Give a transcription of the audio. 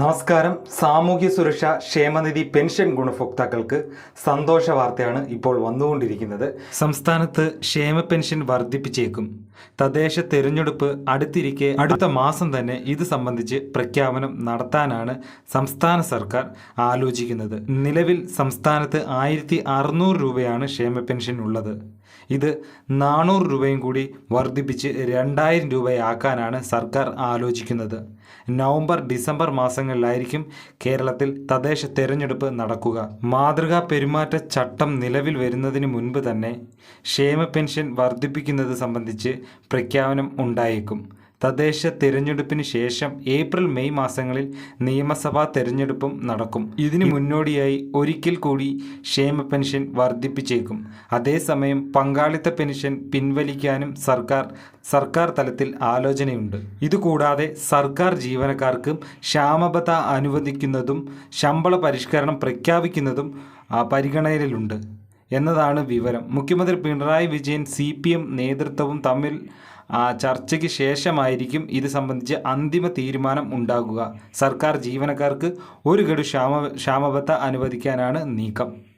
നമസ്കാരം. സാമൂഹ്യ സുരക്ഷ ക്ഷേമനിധി പെൻഷൻ ഗുണഭോക്താക്കൾക്ക് സന്തോഷ വാർത്തയാണ് ഇപ്പോൾ വന്നുകൊണ്ടിരിക്കുന്നത്. സംസ്ഥാനത്ത് ക്ഷേമ പെൻഷൻ വർദ്ധിപ്പിച്ചേക്കും. തദ്ദേശ തെരഞ്ഞെടുപ്പ് അടുത്തിരിക്കെ അടുത്ത മാസം തന്നെ ഇത് സംബന്ധിച്ച് പ്രഖ്യാപനം നടത്താനാണ് സംസ്ഥാന സർക്കാർ ആലോചിക്കുന്നത്. നിലവിൽ സംസ്ഥാനത്ത് ആയിരത്തി രൂപയാണ് ക്ഷേമ പെൻഷൻ ഉള്ളത്. ഇത് നാനൂറ് രൂപയും കൂടി വർദ്ധിപ്പിച്ച് രണ്ടായിരം രൂപയാക്കാനാണ് സർക്കാർ ആലോചിക്കുന്നത്. നവംബർ ഡിസംബർ മാസങ്ങളിലായിരിക്കും കേരളത്തിൽ തദ്ദേശ തെരഞ്ഞെടുപ്പ് നടക്കുക. മാതൃകാ പെരുമാറ്റ ചട്ടം നിലവിൽ വരുന്നതിന് മുൻപ് തന്നെ ക്ഷേമ പെൻഷൻ വർദ്ധിപ്പിക്കുന്നത് സംബന്ധിച്ച് പ്രഖ്യാപനം ഉണ്ടായേക്കും. തദ്ദേശ തിരഞ്ഞെടുപ്പിന് ശേഷം ഏപ്രിൽ മെയ് മാസങ്ങളിൽ നിയമസഭാ തെരഞ്ഞെടുപ്പും നടക്കും. ഇതിനു മുന്നോടിയായി ഒരിക്കൽ കൂടി ക്ഷേമ പെൻഷൻ വർദ്ധിപ്പിച്ചേക്കും. അതേസമയം പങ്കാളിത്ത പെൻഷൻ പിൻവലിക്കാനും സർക്കാർ സർക്കാർ തലത്തിൽ ആലോചനയുണ്ട്. ഇതുകൂടാതെ സർക്കാർ ജീവനക്കാർക്കും ക്ഷാമബത്ത അനുവദിക്കുന്നതും ശമ്പള പരിഷ്കരണം പ്രഖ്യാപിക്കുന്നതും പരിഗണനയിലുണ്ട്. എന്നതാണ് വിവരം. മുഖ്യമന്ത്രി Pinarayi Vijayan C P M നേതൃത്വവും തമ്മിൽ ചർച്ചയ്ക്ക് ശേഷമായിരിക്കും ഇത് സംബന്ധിച്ച് അന്തിമ തീരുമാനം ഉണ്ടാകുക. സർക്കാർ ജീവനക്കാർക്ക് ഒരു ഗഡു ക്ഷാമ ക്ഷാമബത്ത അനുവദിക്കാനാണ് നീക്കം.